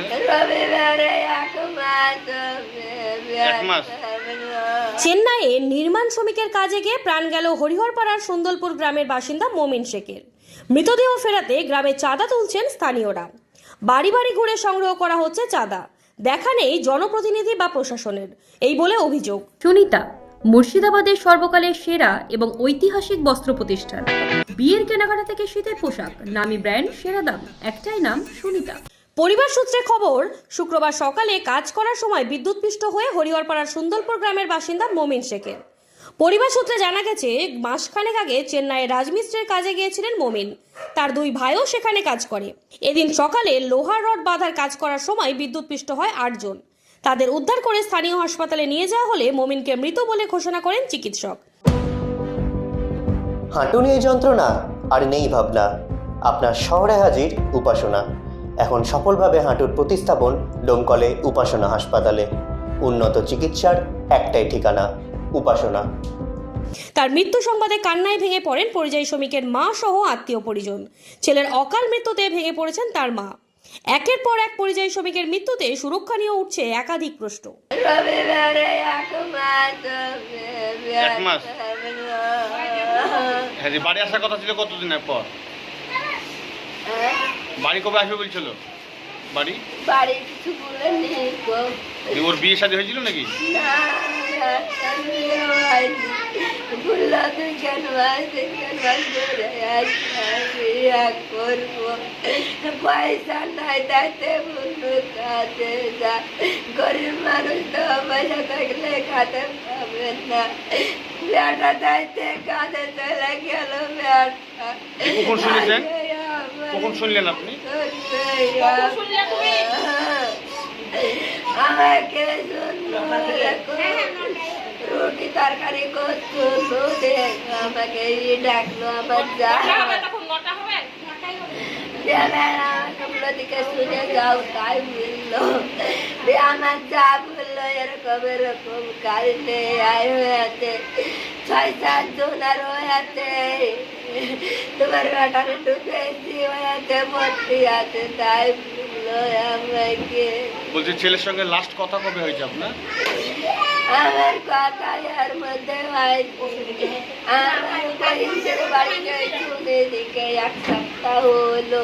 হয়েছে? চেন্নাইয়ে নির্মাণ শ্রমিকের কাজে গিয়ে প্রাণ গেল হরিহরপাড়ার সুন্দরপুর গ্রামের বাসিন্দা মোমিন শেখের। মৃতদেহ ফেরাতে গ্রামে চাঁদা তুলছেন স্থানীয়রা। বাড়ি বাড়ি ঘুরে সংগ্রহ করা হচ্ছে চাঁদা। দেখা নেই জনপ্রতিনিধি বা প্রশাসনের। এই বলে অভিযোগ। সুনিতা মুর্শিদাবাদের সর্বকালের সেরা এবং ঐতিহাসিক বস্ত্র প্রতিষ্ঠান। বিয়ের কেনাকাটা থেকে শীতের পোশাক। নামি ব্র্যান্ড সেরা দাম। একটাই নাম সুনিতা। পরিবার সূত্রে খবর, শুক্রবার সকালে কাজ করার সময় বিদ্যুৎপৃষ্ট হয়ে হরিহরপাড়ার সুন্দরপুর গ্রামের বাসিন্দা মোমিন শেখের। পরিবার সূত্রে জানা গেছে, মাসখানেক আগে চেন্নাইয়ের রাজমিস্ত্রির কাজে গিয়েছিলেন মোমিন। তার দুই ভাইও সেখানে কাজ করে। এদিন সকালে লোহার রড বাঁধার কাজ করার সময় বিদ্যুৎপৃষ্ট হয় আটজন তাদের উদ্ধার করে স্থানীয় হাসপাতালে নিয়ে যাওয়া হলে মোমিনকে মৃত বলে ঘোষণা করেন চিকিৎসক। হাঁটু নিয়ে যন্ত্রণা, আর নেই ভাবনা। আপনার শহরে হাজির উপাসনা। এখন সফলভাবে হাঁটুর প্রতিস্থাপন ডোমকলে উপাসনা হাসপাতালে। উন্নত চিকিৎসার একটাই ঠিকানা উপাসনা। তার মৃত্যু সংবাদে কান্নায় ভেঙে পড়েন পরিযায়ী শ্রমিকের মা সহ আত্মীয় পরিজন। ছেলের অকাল মৃত্যুতে ভেঙে পড়েছেন তার মা। একের পর এক পরিযায়ী শ্রমিকের মৃত্যুতে সুরক্ষা নিয়ে উঠছে একাধিক প্রশ্ন? হ্যাঁ বাড়ি আসার কথা ছিল কতদিনের পর? বাড়ি কবে আসবে বলছিল? বাড়ি? বাড়ি কিছু বলেনি গো। ওর বিয়ে শাদী হয়েছিল নাকি? না পয়সা নাই তাতে যা গরিব মানুষ তো পয়সা থাকলে খাতে না। বেটা চলে গেল বেটা। কখন? শুনলেন আপনি রুটি তরকারি করছ আমাকে ডাকলো আমার যা যাও তাই বলল আমার এরকম এরকম কারণে আয় হয়ে ছয় তোমার বেটারে ঢুকেছি হয়েছে ভর্তি আছে তাই আমাকে বলছে ছেলের সঙ্গে লাস্ট কথা কবে হয়েছে আপনার? আমার কথা এর মধ্যে আমার বাড়িতে দিকে এক সপ্তাহ হলো।